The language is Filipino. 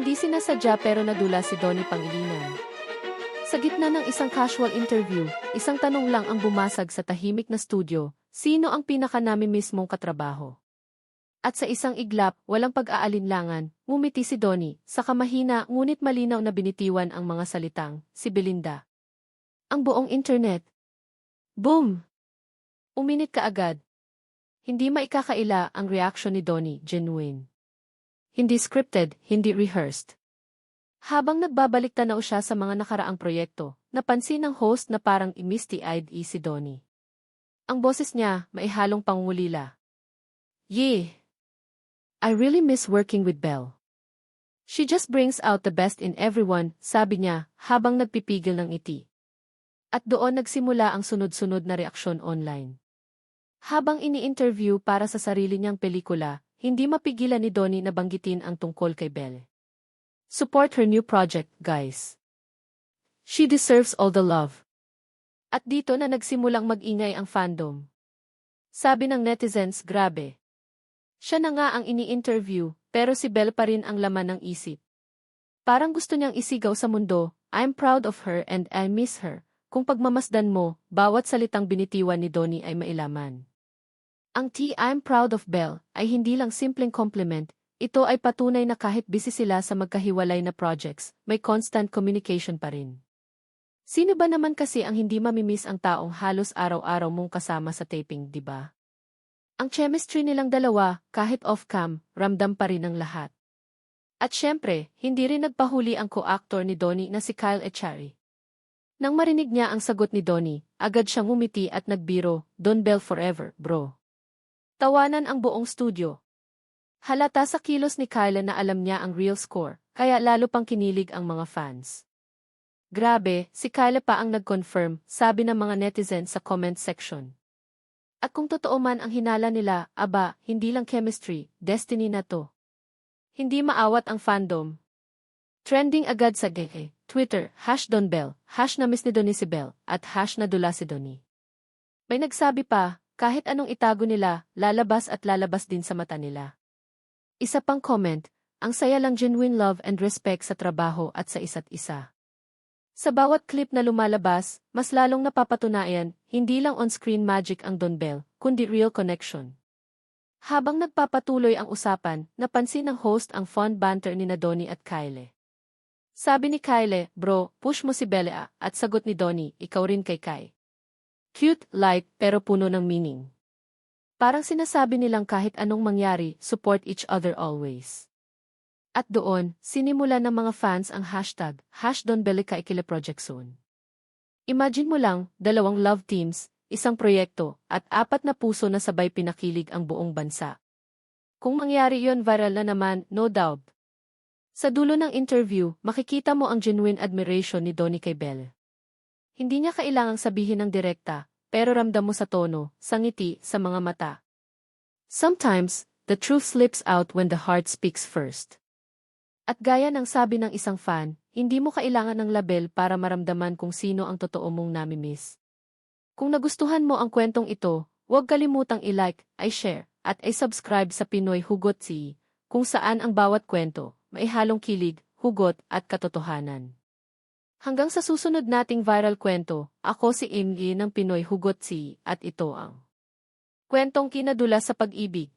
Hindi sinasadya pero nadula si Donnie Pangilinan. Sa gitna ng isang casual interview, isang tanong lang ang bumasag sa tahimik na studio, sino ang pinaka mismong katrabaho? At sa isang iglap, walang pag-aalinlangan, ngumiti si Donnie, sa kamahina ngunit malinaw na binitiwan ang mga salitang, si Belinda. Ang buong internet. Boom! Uminit ka agad. Hindi maikakaila ang reaction ni Donnie, genuine. Hindi scripted, hindi rehearsed. Habang nagbabalik tanaw siya sa mga nakaraang proyekto, napansin ng host na parang misty-eyed si Donnie. Ang boses niya, maihalong pangungulila. Yeh! I really miss working with Belle. She just brings out the best in everyone, sabi niya, habang nagpipigil ng iti. At doon nagsimula ang sunod-sunod na reaksyon online. Habang ini-interview para sa sarili niyang pelikula, hindi mapigilan ni Donnie na banggitin ang tungkol kay Belle. Support her new project, guys. She deserves all the love. At dito na nagsimulang mag-ingay ang fandom. Sabi ng netizens, grabe. Siya na nga ang ini-interview, pero si Belle pa rin ang laman ng isip. Parang gusto niyang isigaw sa mundo, I'm proud of her and I miss her. Kung pagmamasdan mo, bawat salitang binitiwan ni Donnie ay mailaman. Ang T I'm proud of Belle ay hindi lang simpleng compliment, ito ay patunay na kahit busy sila sa magkahiwalay na projects, may constant communication pa rin. Sino ba naman kasi ang hindi mamimiss ang taong halos araw-araw mong kasama sa taping, di ba? Ang chemistry nilang dalawa, kahit off-cam, ramdam pa rin ang lahat. At syempre, hindi rin nagpahuli ang co-actor ni Donnie na si Kyle Echari. Nang marinig niya ang sagot ni Donnie, agad siyang umiti at nagbiro, Don Bell forever, bro. Tawanan ang buong studio. Halata sa kilos ni Kyle na alam niya ang real score, kaya lalo pang kinilig ang mga fans. Grabe, si Kyle pa ang nag-confirm, sabi ng mga netizens sa comment section. At kung totoo man ang hinala nila, aba, hindi lang chemistry, destiny na to. Hindi maawat ang fandom. Trending agad sa GE, Twitter, hash Donbell, hash na miss ni Bell, at hash na dula si Donnie. May nagsabi pa, kahit anong itago nila, lalabas at lalabas din sa mata nila. Isa pang comment, ang saya lang genuine love and respect sa trabaho at sa isa't isa. Sa bawat clip na lumalabas, mas lalong napapatunayan, hindi lang on-screen magic ang Don Bell, kundi real connection. Habang nagpapatuloy ang usapan, napansin ng host ang fun banter ni na Donnie at Kyle. Sabi ni Kyle, bro, push mo si Bella at sagot ni Donnie, ikaw rin kay Kai. Cute, light, pero puno ng meaning. Parang sinasabi nilang kahit anong mangyari, support each other always. At doon, sinimula ng mga fans ang hashtag, hash Don Belica Ikile Project Soon. Imagine mo lang, dalawang love teams, isang proyekto, at apat na puso na sabay pinakilig ang buong bansa. Kung mangyari yon viral na naman, no doubt. Sa dulo ng interview, makikita mo ang genuine admiration ni Donnie kay Belle. Hindi niya kailangang sabihin ng direkta, pero ramdam mo sa tono, sa ngiti, sa mga mata. Sometimes, the truth slips out when the heart speaks first. At gaya ng sabi ng isang fan, hindi mo kailangan ng label para maramdaman kung sino ang totoo mong namimiss. Kung nagustuhan mo ang kwentong ito, huwag kalimutang i-like, i-share, at i-subscribe sa Pinoy Hugot Si, kung saan ang bawat kwento, may halong kilig, hugot, at katotohanan. Hanggang sa susunod nating viral kwento, ako si Imgi ng Pinoy Hugot Si, at ito ang kwentong kinadula sa pag-ibig.